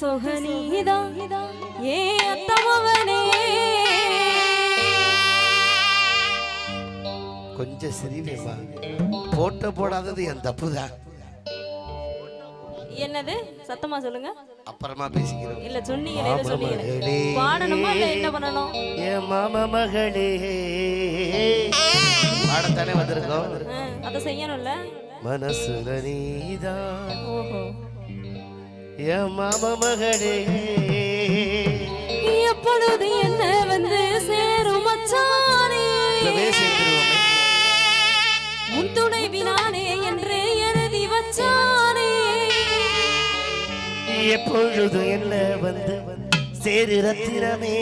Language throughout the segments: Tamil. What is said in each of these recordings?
சொகனீதான் ஏ அத்தமவனே. கொஞ்சம் சிரிவேம்மா போட்ட போடாதது என் தப்பு தான் என்னது? சத்தமா சொல்லுங்க. அப்புறமா பேசிக்கிறோம். இல்ல சொன்னீங்களே இல்ல சொன்னீங்களே. பாடணுமா இல்ல என்ன பண்ணணும்? என் மாமா மகளே. பாடத்தானே வந்திருக்கோம். அத செய்யணும்ல. மனசுல நீதான். ஓஹோ. என் மாமா மகளே. எப்பொழுது என்ன வந்து சேரும் மச்சானே? உன் துணைவினானே என்று எழுதி வச்சானே. எப்பொழுதும் என்ன வந்து சேரு ரத்தினமே.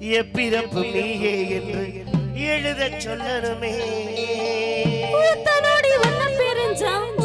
எப்பிறப்பு நீயே என்று எழுதச் சொல்லணுமே. down, down.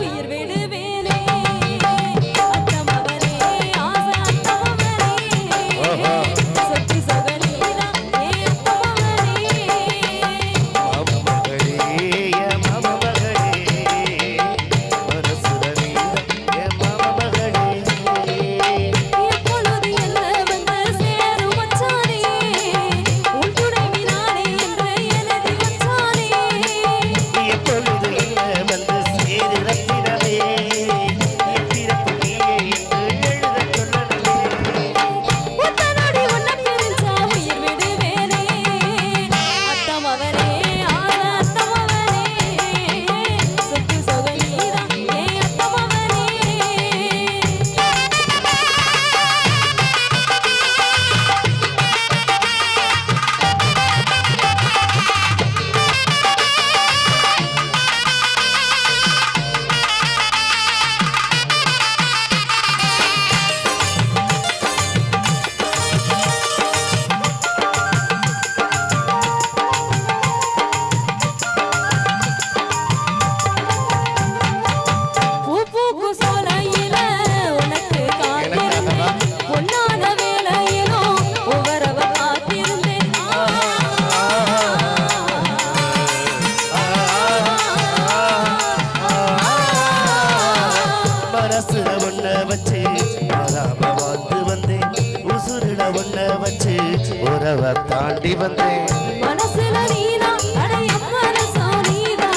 உறவை தாண்டி வந்தேன். மனசுல நீதா அடைய மனசோ நீதா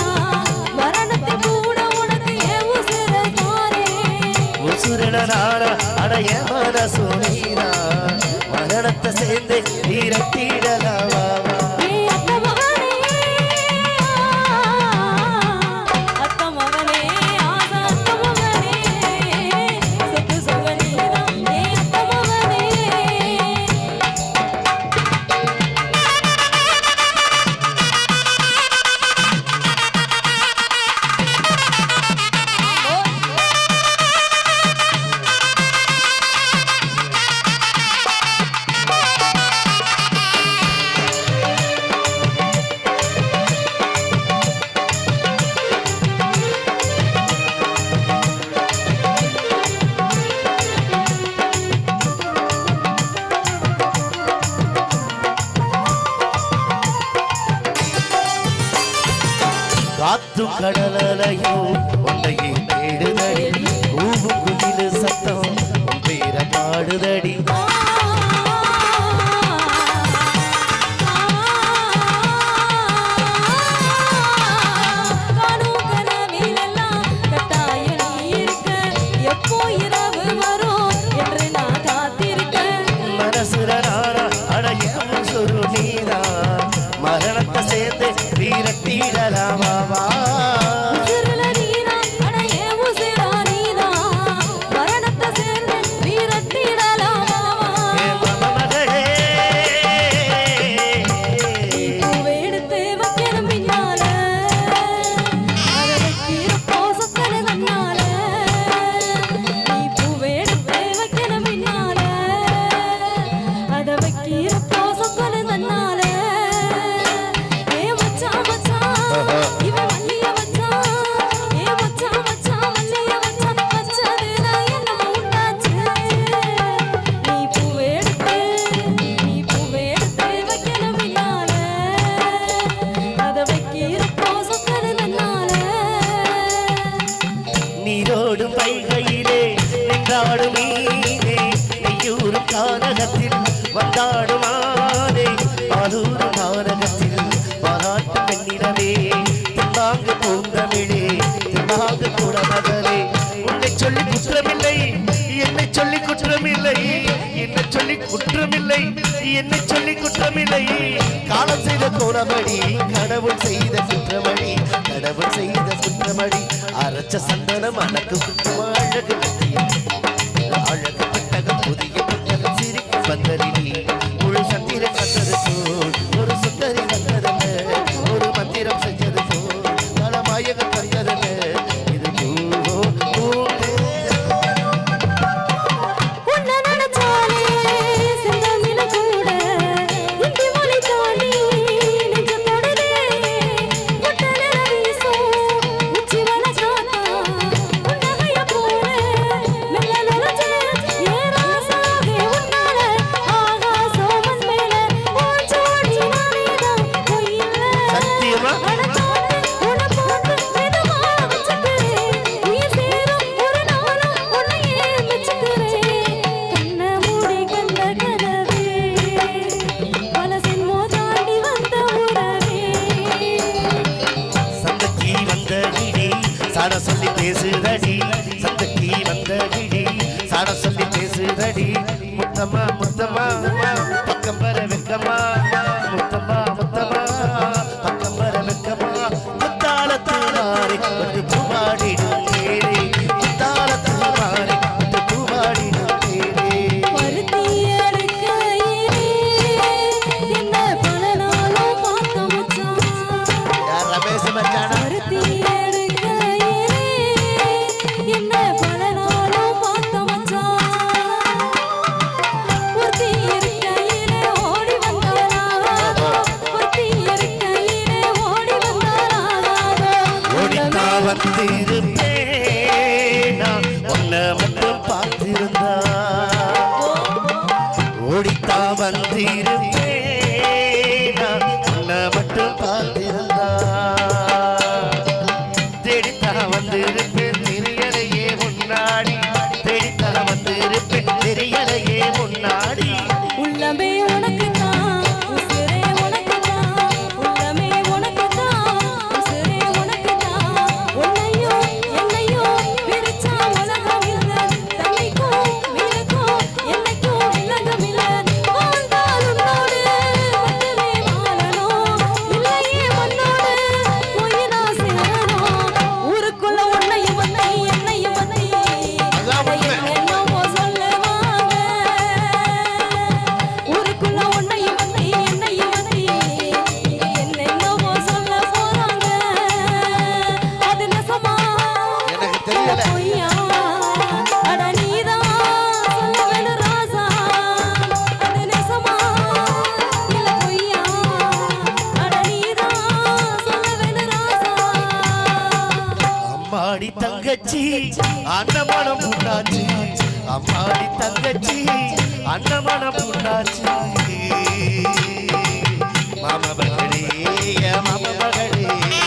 மரணத்தை கூட உனக்கு கடலையும் உன்னையே தேடுதடி. கூவும் குயிலு சத்தம் பேர பாடுதடி. காணும் வைகையிலே நின்றாடும் மீனே நெய்யூர் காரகத்தில் வந்தாடுமானே பாலூர் காரகத்தில் பாராட்டு பெண்ணிடமே திம்பாங்கு பூந்தமிழே திம்பாங்கு கூட மகளே உன்னை சொல்லி குற்றமில்லை என்னை சொல்லி குற்றமில்லை என்னை சொல்லி குற்றமில்லை என்னை சொல்லி குற்றமில்லை. காலம் செய்த கோலமடி പച്ച സന്തോഷം അടക്കും சாட சொல்லி பேசுதடி சத்தக்கி வந்தடி சாட சொல்லி பேசுதடி முத்தமா முத்தமா பக்கம் வர வெக்கமா முத்தமா முத்தமா பக்கம் வர வெக்கமா. முத்தாளத்தாரி பூவாடி தந்திருப்ப அம்மாடி தங்கச்சி அன்னமனம் பூண்டாச்சு அம்மாடி தங்கச்சி அன்னமனம் பூண்டாச்சு மாம மகளே மாம மகளே.